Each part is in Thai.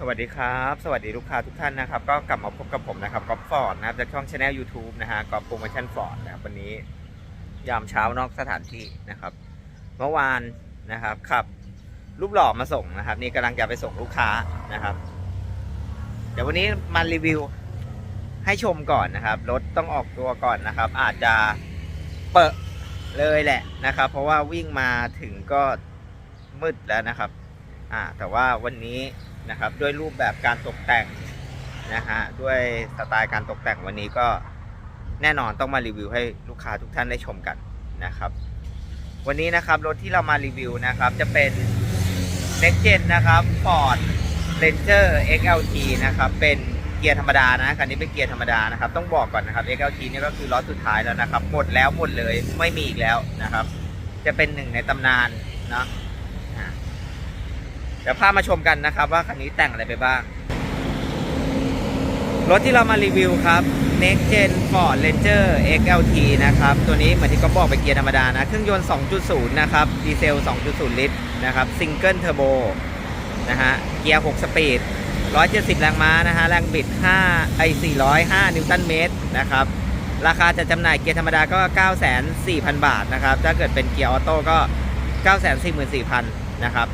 สวัสดีครับ สวัสดีลูกค้าทุกท่านนะครับ ก็กลับมาพบกับผมนะครับก๊อฟฟอร์ดนะครับจากช่องช anel YouTube นะฮะก๊อฟโปรโมชั่นฟอร์ดนะครับวันนี้ยามเช้านอกสถานที่นะครับ เมื่อวานนะครับขับรูปหล่อมาส่งนะครับ นี่กำลังจะไปส่งลูกค้านะครับ เดี๋ยววันนี้มารีวิวให้ชมก่อนนะครับรถต้องออกตัวก่อนนะครับ อาจจะเปิดเลยแหละนะครับ เพราะว่าวิ่งมาถึงก็มืดแล้วนะครับ อ่าแต่ว่าวันนี้ นะครับ ด้วยรูปแบบการตกแต่งนะฮะด้วยสไตล์การตกแต่งวันนี้ก็แน่นอนต้องมารีวิวให้ลูกค้าทุกท่านได้ชมกันนะครับ วันนี้นะครับรถที่เรามารีวิวนะครับจะเป็น Next Gen นะครับ Ford Ranger XLT นะครับเป็นเกียร์ธรรมดานะคันนี้เป็นเกียร์ธรรมดานะครับ ต้องบอกก่อนนะครับ XLT นี่ก็คือล็อตสุดท้ายแล้วนะครับ หมดแล้วหมดเลยไม่มีอีกแล้วนะครับ จะเป็นหนึ่งในตำนานเนาะ เดี๋ยวพามาชมกันนะครับว่าคันนี้แต่งอะไรไปบ้าง รถที่เรามารีวิวครับ Next Gen Ford Ranger XLT นะครับ ตัวนี้เหมือนที่ก็บอกเป็นเกียร์ธรรมดานะ เครื่องยนต์ 2.0 นะครับ ดีเซล 2.0 ลิตรนะครับซิงเกิลเทอร์โบนะฮะ เกียร์ 6 สปีด 170 แรงม้านะฮะ แรงบิด 5 ไอ 405 นิวตันเมตรนะครับ ราคาจะจำหน่ายเกียร์ธรรมดาก็ 94,000 บาทนะครับ ถ้าเกิดเป็นเกียร์ออโต้ก็ 944,000 นะครับ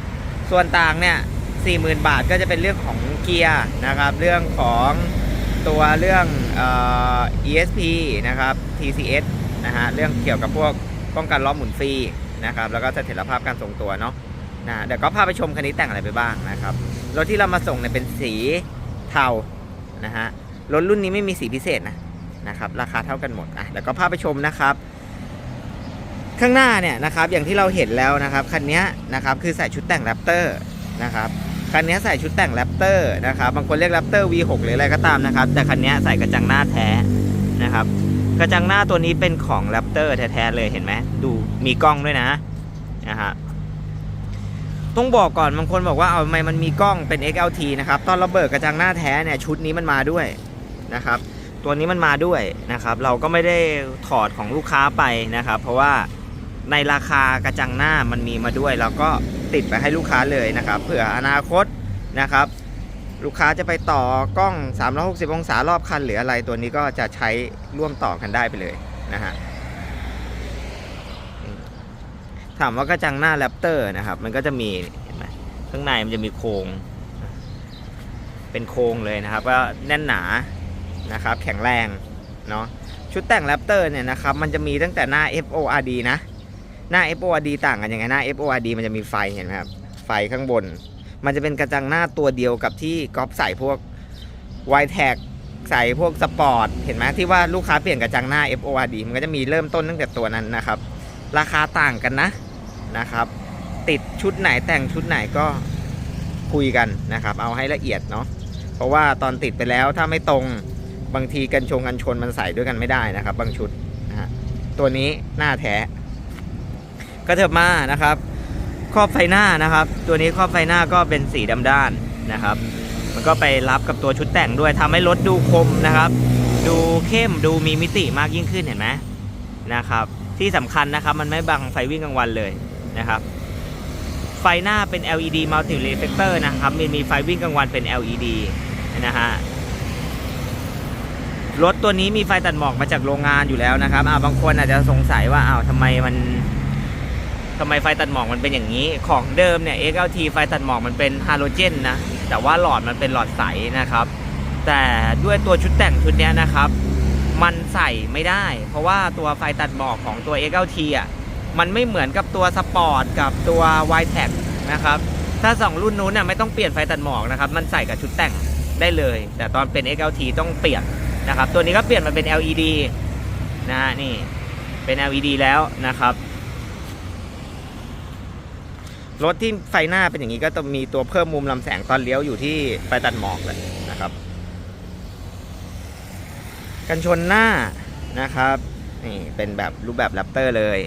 ส่วนต่างเนี่ย40,000 บาทก็จะเป็นเรื่องของเกียร์นะครับ เรื่องของตัวเรื่องเอ่อ ESP นะครับ TCS นะฮะ เรื่องเกี่ยวกับพวกป้องกันล้อหมุนฟรีนะครับ แล้วก็เสถียรภาพการทรงตัวเนาะนะเดี๋ยวก็พาไปชมคันนี้แต่งอะไรไปบ้างนะครับ รถที่เรามาส่งเนี่ยเป็นสีเทา นะฮะ รถรุ่นนี้ไม่มีสีพิเศษนะนะครับ ราคาเท่ากันหมดอะเดี๋ยวก็พาไปชมนะครับ ข้างหน้าเนี่ยนะครับอย่างที่เราเห็นแล้วนะครับคันนี้นะครับคือใส่ชุดแต่งแรปเตอร์นะครับคันนี้ใส่ชุดแต่งแรปเตอร์นะครับบางคนเรียกแรปเตอร์ V6 หรืออะไรก็ตามนะครับแต่คันนี้ใส่กระจังหน้าแท้นะครับกระจังหน้าตัวนี้เป็นของแรปเตอร์แท้ๆเลยเห็นไหมดูมีกล้องด้วยนะนะฮะต้องบอกก่อนบางคนบอกว่าเอาทำไมมันมีกล้องเป็น XLT นะครับตอนเราเบิกกระจังหน้าแท้เนี่ยชุดนี้มันมาด้วยนะครับตัวนี้มันมาด้วยนะครับเราก็ไม่ได้ถอดของลูกค้าไปนะครับ เพราะว่า ในราคากระจังหน้ามันมีมาด้วยเราก็ติดไปให้ลูกค้าเลยนะครับเผื่ออนาคตนะครับ ลูกค้าจะไปต่อกล้อง 360 องศารอบคันหรืออะไรตัวนี้ก็จะใช้ร่วมต่อกันได้ไปเลยนะฮะถามว่ากระจังหน้าแรปเตอร์นะครับ มันก็จะมีเห็นไหมข้างในมันจะมีโครงเป็นโครงเลยนะครับก็แน่นหนานะครับ แข็งแรงเนาะชุดแต่งแรปเตอร์เนี่ยนะครับ มันจะมีตั้งแต่หน้า FORD นะ หน้า FORD ต่างกันยังไงหน้า FORD มันจะมีไฟเห็นไหมครับ ไฟข้างบน มันจะเป็นกระจังหน้าตัวเดียวกับที่ก๊อฟใส่พวก y t a g ใส่พวกสปอร์ตเห็นไหมที่ว่าลูกค้าเปลี่ยนกระจังหน้า FORD มันก็จะมีเริ่มต้นตั้งแต่ตัวนั้นนะครับ ราคาต่างกันนะนะครับ ติดชุดไหนแต่งชุดไหนก็คุยกันนะครับ เอาให้ละเอียดเนาะเพราะว่าตอนติดไปแล้วถ้าไม่ตรงบางทีกันชงกันชนมันใส่ด้วยกันไม่ได้นะครับ บางชุดนะฮะตัวนี้หน้าแท้ ก็เถิบมานะครับ ครอบไฟหน้านะครับ ตัวนี้ครอบไฟหน้าก็เป็นสีดำด้านนะครับ มันก็ไปรับกับตัวชุดแต่งด้วยทำให้รถดูคมนะครับ ดูเข้มดูมีมิติมากยิ่งขึ้นเห็นไหมนะครับ ที่สำคัญนะครับมันไม่บังไฟวิ่งกลางวันเลยนะครับ ไฟหน้าเป็น LED multi reflector นะครับมีมีไฟวิ่งกลางวันเป็น LED นะฮะรถตัวนี้มีไฟตัดหมอกมาจากโรงงานอยู่แล้วนะครับ อ่าบางคนอาจจะสงสัยว่าอ้าวทำไมมัน ทำไมไฟตัดหมอกมันเป็นอย่างนี้ ของเดิมเนี่ย XLT ไฟตัดหมอกมันเป็นฮาโลเจนนะ แต่ว่าหลอดมันเป็นหลอดใสนะครับ แต่ด้วยตัวชุดแต่งชุดเนี้ยนะครับ มันใส่ไม่ได้ เพราะว่าตัวไฟตัดหมอกของตัว XLT อะ มันไม่เหมือนกับตัวสปอร์ตกับตัว y t e c นะครับ ถ้าสองรุ่นนู้นน่ะไม่ต้องเปลี่ยนไฟตัดหมอกนะครับ มันใส่กับชุดแต่งได้เลย แต่ตอนเป็น XLT ต้องเปลี่ยนนะครับ ตัวนี้ก็เปลี่ยนมาเป็น LED นะฮะนี่ เป็น LED แล้วนะครับ รถที่ไฟหน้าเป็นอย่างนี้ก็จะมีตัวเพิ่มมุมลำแสงตอนเลี้ยวอยู่ที่ไฟตัดหมอกเลยนะครับ กันชนหน้านะครับนี่เป็นแบบรูปแบบแรปเตอร์เลย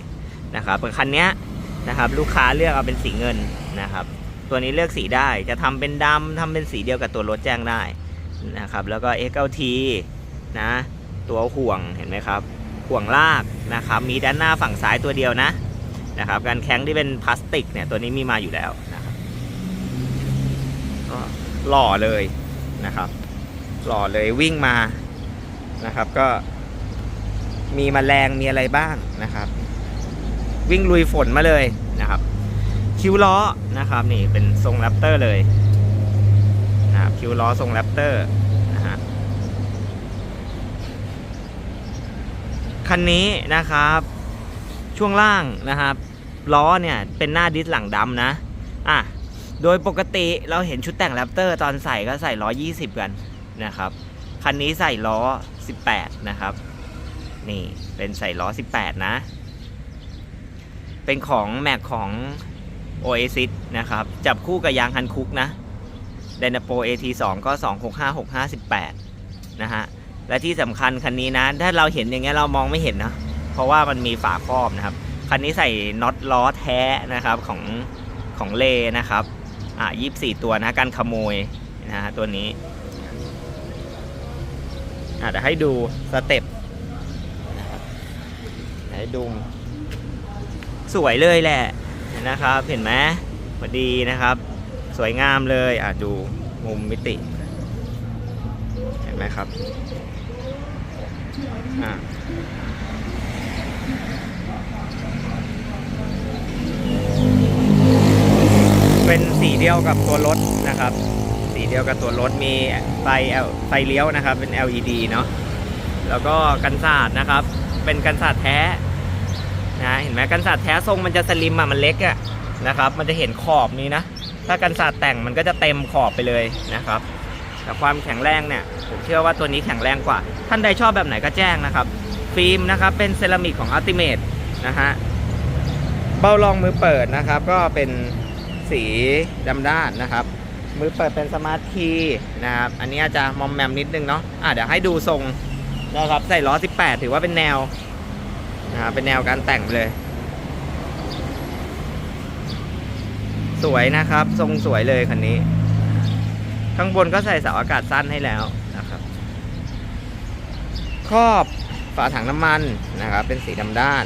นะครับคันนี้นะครับ ลูกค้าเลือกเอาเป็นสีเงินนะครับ ตัวนี้เลือกสีได้จะทำเป็นดำทำเป็นสีเดียวกับตัวรถแจ้งได้นะครับ แล้วก็ XLT นะตัวห่วงเห็นไหมครับ ห่วงลากนะครับ มีด้านหน้าฝั่งซ้ายตัวเดียวนะ นะครับการแข้งที่เป็นพลาสติกเนี่ยตัวนี้มีมาอยู่แล้วนะครับก็หล่อเลยนะครับ หล่อเลยวิ่งมานะครับก็มีมแมลงมีอะไรบ้างนะครับ วิ่งลุยฝนมาเลยนะครับ คิ้วล้อนะครับนี่เป็นทรงแรปเตอร์เลยนะครับคิ้วล้อทรงแรปเตอร์นะฮะคันนี้นะครับ ช่วงล่างนะครับล้อเนี่ยเป็นหน้าดิสหลังดำนะอะโดยปกติเราเห็นชุดแต่งแรปเตอร์ตอนใส่ก็ใส่ล้อ20 กันนะครับคันนี้ใส่ล้อ 18 นะครับ นี่เป็นใส่ล้อ 18 นะ เป็นของแม็กของ Oasis นะครับ จับคู่กับยางฮันคุกนะ d y n a p o AT2 ก็ 265658 นะฮะ และที่สำคัญคันนี้นะ ถ้าเราเห็นอย่างเงี้ยเรามองไม่เห็นนะ เพราะว่ามันมีฝาครอบนะครับ คันนี้ใส่น็อตล้อแท้นะครับของของเลนะครับ อ่า24ตัวนะการขโมยนะฮะตัวนี้อ่าเดี๋ยวให้ดูสเต็ปนะครับให้ดู สวยเลยแหละนะครับ เห็นไหมพอดีนะครับ สวยงามเลยอะดูมุมมิติ เห็นไหมครับอ่า เป็นสีเดียวกับตัวรถนะครับ สีเดียวกับตัวรถมีไฟไฟเลี้ยวนะครับ เป็น LED เนาะแล้วก็กันศาสตร์นะครับ เป็นกันศาสตร์แท้นะเห็นไหมกันศาสตร์แท้ทรงมันจะสลิมอะมันเล็กอะนะครับ มันจะเห็นขอบนี้นะ ถ้ากันศาสตร์แต่งมันก็จะเต็มขอบไปเลยนะครับแต่ความแข็งแรงเนี่ยผมเชื่อว่าตัวนี้แข็งแรงกว่า ท่านใดชอบแบบไหนก็แจ้งนะครับ ฟิล์มนะครับเป็นเซรามิกของ Ultimate นะฮะเบ้ารองมือเปิดนะครับ ก็เป็น สีดำด้านนะครับ มือเปิดเป็นสมาร์ทคีย์นะครับ อันนี้จะมอมแมมนิดนึงเนาะอะเดี๋ยวให้ดูทรงนะครับใส่ล้อ 18 ถือว่าเป็นแนวนะครับเป็นแนวการแต่งไปเลย สวยนะครับ ทรงสวยเลยคันนี้ ข้างบนก็ใส่เสาอากาศสั้นให้แล้วนะครับ ครอบฝาถังน้ำมันนะครับ เป็นสีดำด้าน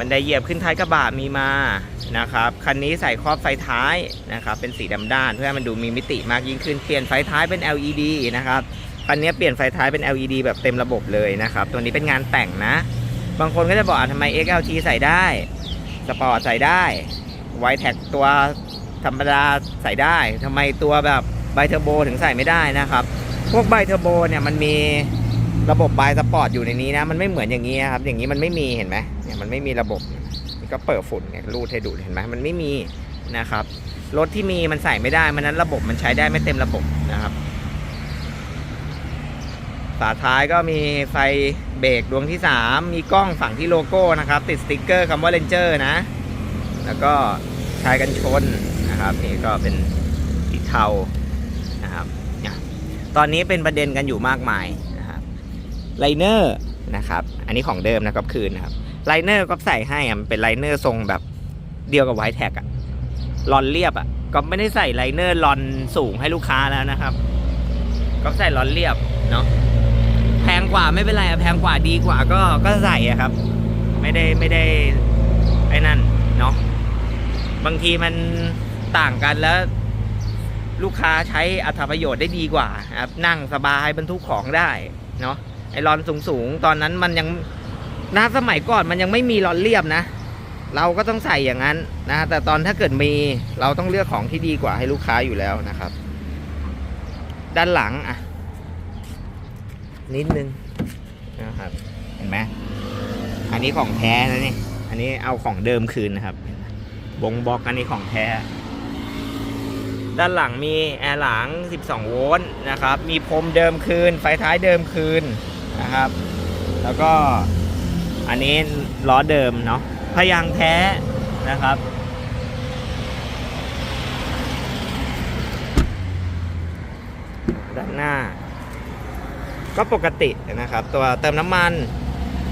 บันไดเหยียบขึ้นท้ายกระบะมีมานะครับคันนี้ใส่ครอบไฟท้ายนะครับเป็นสีดำด้าน เพื่อให้มันดูมีมิติมากยิ่งขึ้นเปลี่ยนไฟท้ายเป็น LED นะครับคันนี้เปลี่ยนไฟท้ายเป็น LED แบบเต็มระบบเลยนะครับตัวนี้เป็นงานแต่งนะ บางคนก็จะบอกอะทำไม XLT ใส่ได้สปอร์ตใส่ได้ไวแท็กตัวธรรมดาใส่ได้ทำไมตัวแบบไบเทอร์โบถึงใส่ไม่ได้นะครับ พวกไบเทอร์โบเนี่ยมันมี ระบบไบสปอร์ตอยู่ในนี้นะ มันไม่เหมือนอย่างนี้ครับ อย่างนี้มันไม่มีเห็นไหมเนี่ยมันไม่มีระบบนี่ก็เปิดฝุ่นเนี่ยรูดให้ดูเห็นไหมมันไม่มีนะครับ รถที่มีมันใส่ไม่ได้มันนั้นระบบมันใช้ได้ไม่เต็มระบบนะครับฝาท้ายก็มีไฟเบรกดวงที่ 3 มีกล้องฝั่งที่โลโก้นะครับ ติดสติกเกอร์คำว่า Ranger นะ แล้วก็ชายกันชนนะครับ นี่ก็เป็นสีเทานะครับเนี่ยตอนนี้เป็นประเด็นกันอยู่มากมาย ไลเนอร์นะครับอันนี้ของเดิมนะครับคืนนะครับไลเนอร์ก็ใส่ให้อะมันเป็นไลเนอร์ทรงแบบเดียวกับไวท์แท็กอะลอนเรียบอะก็ไม่ได้ใส่ไลเนอร์ลอนสูงให้ลูกค้าแล้วนะครับ ก็ใส่ลอนเรียบเนาะแพงกว่าไม่เป็นไรอะแพงกว่าดีกว่าก็ก็ใส่อะครับ ไม่ได้ไม่ได้ไอ้นั่นเนาะบางทีมันต่างกันแล้ว ลูกค้าใช้อัตประโยชน์ได้ดีกว่าครับนั่งสบายบรรทุกของได้เนาะ ไอรอนสูงๆ ตอนนั้นมันยังนะสมัยก่อนมันยังไม่มีรอนเรียบนะ เราก็ต้องใส่อย่างนั้นนะ แต่ตอนถ้าเกิดมีเราต้องเลือกของที่ดีกว่าให้ลูกค้าอยู่แล้วนะครับ ด้านหลังอะ นิดนึงนะครับ เห็นไหมอันนี้ของแท้นะนี่ อันนี้เอาของเดิมคืนนะครับ บงบอกอันนี้ของแท้ ด้านหลังมีแอร์หลัง 12 โวลต์นะครับ มีพรมเดิมคืน ไฟท้ายเดิมคืน นะครับ แล้วก็อันนี้ล้อเดิมเนาะพยางแท้นะครับ ด้านหน้า ก็ปกตินะครับ ตัวเติมน้ำมัน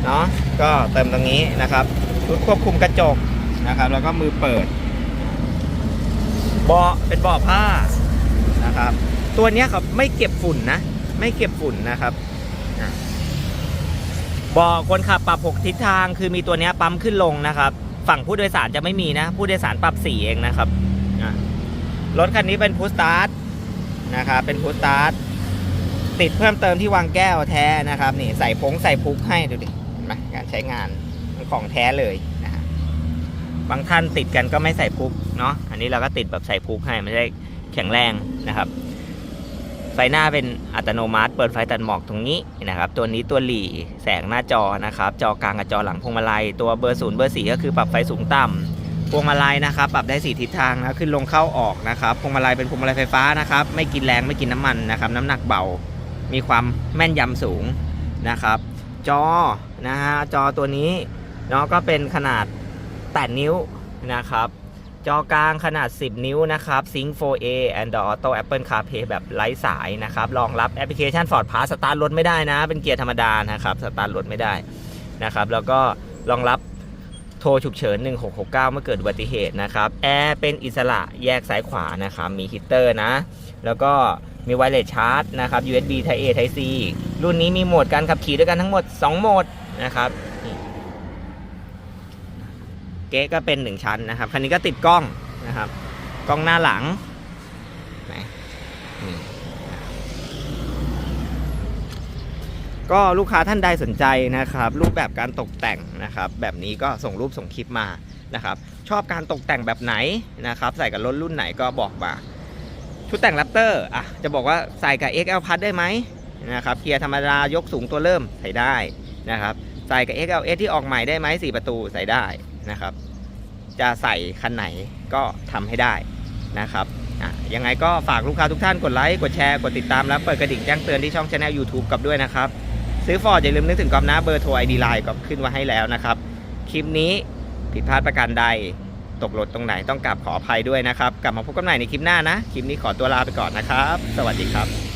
เนาะก็เติมตรงนี้นะครับชุดควบคุมกระจกนะครับ แล้วก็มือเปิดเบาะเป็นเบาะผ้านะครับ ตัวนี้ครับไม่เก็บฝุ่นนะ ไม่เก็บฝุ่นนะครับ บาะคนขับปรับหกทิศทางคือมีตัวเนี้ยปั๊มขึ้นลงนะครับ ฝั่งผู้โดยสารจะไม่มีนะ ผู้โดยสารปรับสีเองนะครับอะรถคันนี้เป็นพุชสตาร์ทนะครับเป็นพุชสตาร์ทติดเพิ่มเติมที่วางแก้วแท้นะครับนี่ใส่พงใส่พุกให้ดูดิเห็นไหมการใช้งานของแท้เลยนะฮะบางท่านติดกันก็ไม่ใส่พุกเนาะอันนี้เราก็ติดแบบใส่พุกให้ไม่ได้แข็งแรงนะครับ ไฟหน้าเป็นอัตโนมัติ เปิดไฟตัดหมอกตรงนี้นะครับ ตัวนี้ตัวหลีแสงหน้าจอนะครับ จอกลางกับจอหลังพวงมาลัย ตัวเบอร์ศูนย์เบอร์สี่ก็คือปรับไฟสูงต่ำพวงมาลัยนะครับ ปรับได้สี่ทิศทางนะขึ้นลงเข้าออกนะครับพวงมาลัยเป็นพวงมาลัยไฟฟ้านะครับ ไม่กินแรงไม่กินน้ำมันนะครับ น้ำหนักเบา มีความแม่นยำสูงนะครับ จอนะฮะจอตัวนี้เนาะก็เป็นขนาด 8 นิ้วนะครับ จอกลางขนาด 10 นิ้วนะครับ Sync 4A Android Auto Apple CarPlay แบบไร้สายนะครับ รองรับแอปพลิเคชัน Ford Pass สตาร์ทรถไม่ได้นะ เป็นเกียร์ธรรมดานะครับ สตาร์ทรถไม่ได้นะครับ แล้วก็รองรับโทรฉุกเฉิน 1669 เมื่อเกิดอุบัติเหตุนะครับแอร์เป็นอิสระแยกซ้ายขวานะครับ มีฮีตเตอร์นะ แล้วก็มีไวเลสชาร์จนะครับ USB Type A Type C รุ่นนี้มีโหมดการขับขี่ด้วยกันทั้งหมด 2 โหมดนะครับ เก๊ก็เป็น 1 ชั้นนะครับ คันนี้ก็ติดกล้องนะครับ กล้องหน้าหลังไหนนี่ก็ลูกค้าท่านใดสนใจนะครับ รูปแบบการตกแต่งนะครับ แบบนี้ก็ส่งรูปส่งคลิปมานะครับ ชอบการตกแต่งแบบไหนนะครับ ใส่กับรถรุ่นไหนก็บอกมาชุดแต่งแรปเตอร์อะจะบอกว่าใส่กับ XL Plus ได้ไหมนะครับเกียร์ธรรมดายกสูงตัวเริ่มใส่ได้นะครับใส่กับ XLS ที่ออกใหม่ได้ไหม4ประตูใส่ได้ นะครับ จะใส่คันไหนก็ทำให้ได้นะครับยังไงก็ฝากลูกค้าทุกท่านกดไลค์ กดแชร์ กดติดตาม และเปิดกระดิ่งแจ้งเตือนที่ช่องช anel YouTube กับด้วยนะครับ ซื้อฟอร์ดอย่าลืมนึกถึงกอบนะเบอร์โทรไอดีไลน์ก็ขึ้นมาให้แล้วนะครับ คลิปนี้ผิดพลาดประการใดตกหล่นตรงไหนต้องกราบขออภัยด้วยนะครับ กลับมาพบกันใหม่ในคลิปหน้านะ คลิปนี้ขอตัวลาไปก่อนนะครับ สวัสดีครับ